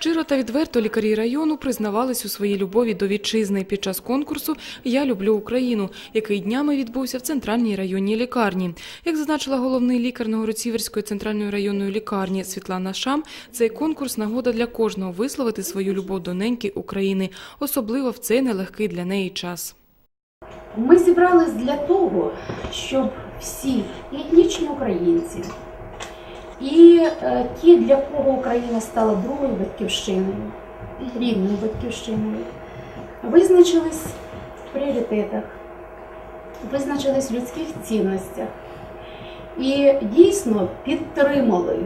Щиро та відверто лікарі району признавались у своїй любові до вітчизни під час конкурсу Я люблю Україну, який днями відбувся в центральній районній лікарні. Як зазначила головний лікар Новгородцівської центральної районної лікарні Світлана Шам, цей конкурс нагода для кожного висловити свою любов до неньки України, особливо в цей нелегкий для неї час. Ми зібрались для того, щоб всі етнічні українці, і е, ті, для кого Україна стала другою батьківщиною, рідною батьківщиною, визначились в пріоритетах, визначились в людських цінностях і дійсно підтримали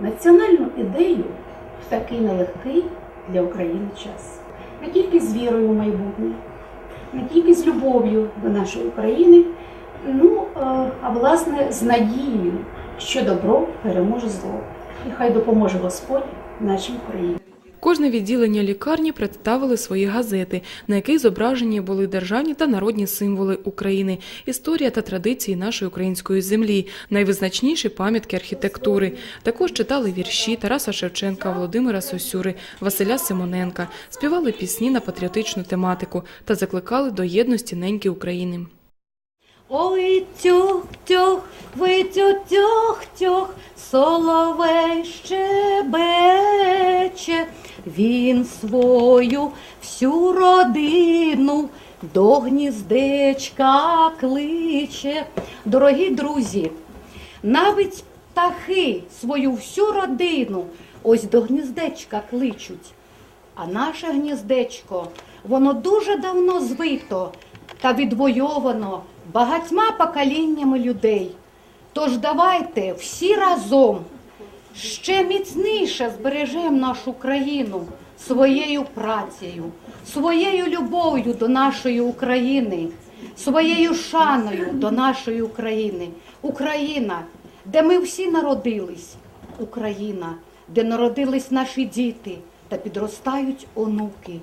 національну ідею в такий нелегкий для України час. Не тільки з вірою в майбутнє, не тільки з любов'ю до нашої України, ну е, а власне з надією, що добро переможе зло. І хай допоможе Господь нашій Україні. Кожне відділення лікарні представили свої газети, на яких зображені були державні та народні символи України, історія та традиції нашої української землі, найвизначніші пам'ятки архітектури. Також читали вірші Тараса Шевченка, Володимира Сосюри, Василя Симоненка, співали пісні на патріотичну тематику та закликали до єдності неньки України. Ой, тьох, тьох, витю, тьох, тьох, соловей щебече, він свою всю родину до гніздечка кличе. Дорогі друзі, навіть птахи свою всю родину ось до гніздечка кличуть. А наше гніздечко, воно дуже давно звито та відвойовано багатьма поколіннями людей. Тож давайте всі разом ще міцніше збережемо нашу країну своєю працею, своєю любов'ю до нашої України, своєю шаною до нашої України. Україна, де ми всі народились, Україна, де народились наші діти та підростають онуки.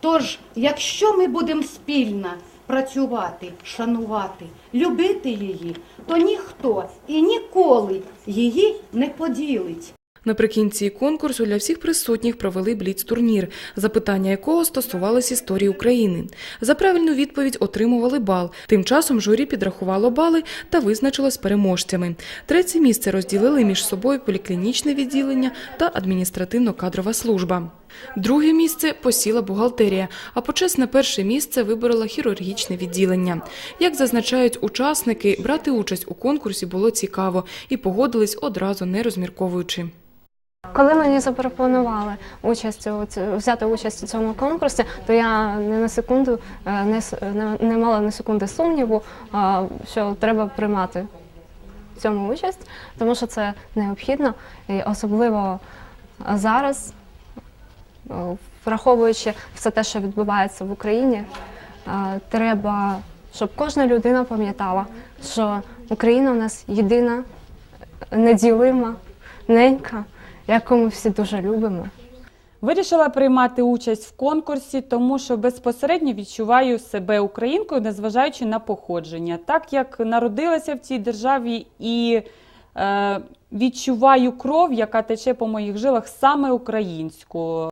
Тож, якщо ми будемо спільно працювати, шанувати, любити її, то ніхто і ніколи її не поділить. Наприкінці конкурсу для всіх присутніх провели бліц-турнір, запитання якого стосувалось історії України. За правильну відповідь отримували бал. Тим часом журі підрахувало бали та визначилось переможцями. Третє місце розділили між собою поліклінічне відділення та адміністративно-кадрова служба. Друге місце посіла бухгалтерія, а почесне перше місце виборола хірургічне відділення. Як зазначають учасники, брати участь у конкурсі було цікаво і погодились одразу не розмірковуючи. Коли мені запропонували участь взяти участь у цьому конкурсі, то я не на секунду е, не, не, мала на секунди сумніву, що треба приймати цьому участь, тому що це необхідно, і особливо зараз, е, враховуючи все те, що відбувається в Україні, е, треба, щоб кожна людина пам'ятала, що Україна у нас єдина, неділима, ненька, яку ми всі дуже любимо. Вирішила приймати участь в конкурсі, тому що безпосередньо відчуваю себе українкою, незважаючи на походження, так як народилася в цій державі і е, відчуваю кров, яка тече по моїх жилах саме українську.